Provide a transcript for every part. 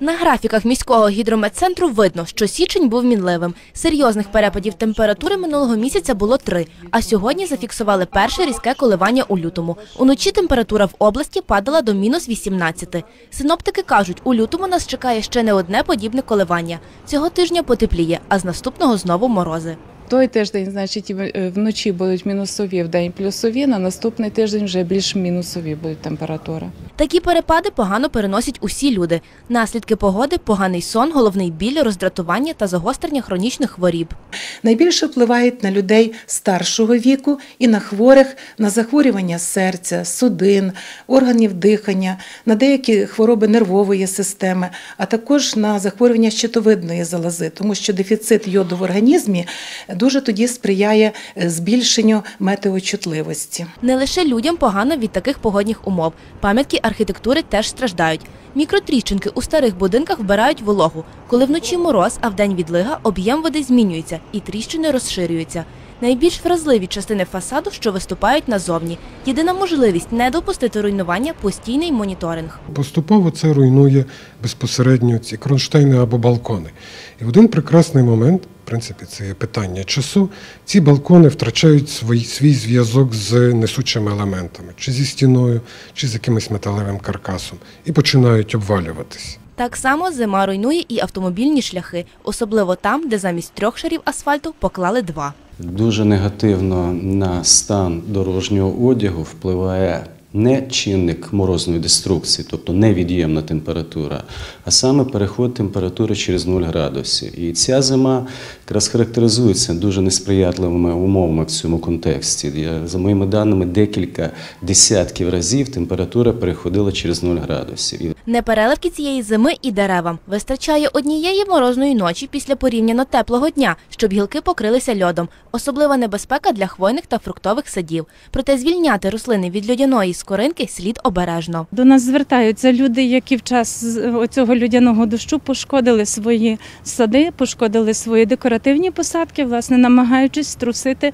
На графіках міського гідрометцентру видно, що січень був мінливим. Серйозних перепадів температури минулого місяця було три, а сьогодні зафіксували перше різке коливання у лютому. Уночі температура в області падала до мінус 18. Синоптики кажуть, у лютому нас чекає ще не одне подібне коливання. Цього тижня потепліє, а з наступного знову морози. Той тиждень, значить, е, вночі будуть мінусові, в день плюсові. На наступний тиждень вже більш мінусові будуть температури. Такі перепади погано переносять усі люди. Наслідки погоди – поганий сон, головний біль, роздратування та загострення хронічних хворіб. Найбільше впливають на людей старшого віку і на хворих на захворювання серця, судин, органів дихання, на деякі хвороби нервової системи, а також на захворювання щитовидної залози, тому що дефіцит йоду в організмі дуже тоді сприяє е, збільшенню метеочутливості. Не лише людям погано від таких погодних умов. Пам'ятки архітектури теж страждають. Мікротріщинки у старих будинках вбирають вологу. Коли вночі мороз, а вдень відлига, об'єм води змінюється і тріщини розширюються. Найбільш вразливі частини фасаду, що виступають назовні. Єдина можливість не допустити руйнування – постійний моніторинг. Поступово це руйнує безпосередньо ці кронштейни або балкони. І в один прекрасний момент, в принципі, це є питання часу, ці балкони втрачають свій, свій зв'язок з несучими елементами, чи зі стіною, чи з якимось металевим каркасом, і починають обвалюватись. Так само зима руйнує і автомобільні шляхи, особливо там, де замість трьох шарів асфальту поклали два. Дуже негативно на стан дорожнього одягу впливає не чинник морозної деструкції, тобто невід'ємна температура, а саме переход температури через 0 градусів. І ця зима якраз характеризується дуже несприятливими умовами в цьому контексті. За моїми даними, декілька десятків разів температура переходила через 0 градусів. Непереливки цієї зими і деревам. Вистачає однієї морозної ночі після порівняно теплого дня, щоб гілки покрилися льодом. Особлива небезпека для хвойних та фруктових садів. Проте звільняти рослини від льодяної скоринки слід обережно. До нас звертаються люди, які в час оцього людяного дощу пошкодили свої сади, пошкодили свої декоративні посадки, власне, намагаючись струсити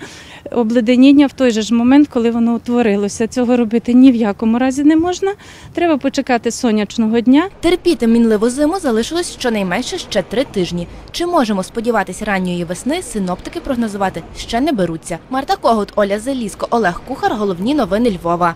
обледеніння в той же ж момент, коли воно утворилося. Цього робити ні в якому разі не можна. Треба почекати сонячного дня. Терпіти мінливу зиму залишилось щонайменше ще три тижні. Чи можемо сподіватись ранньої весни, синоптики прогнозувати ще не беруться. Марта Когут, Оля Залізко, Олег Кухар. Головні новини Львова.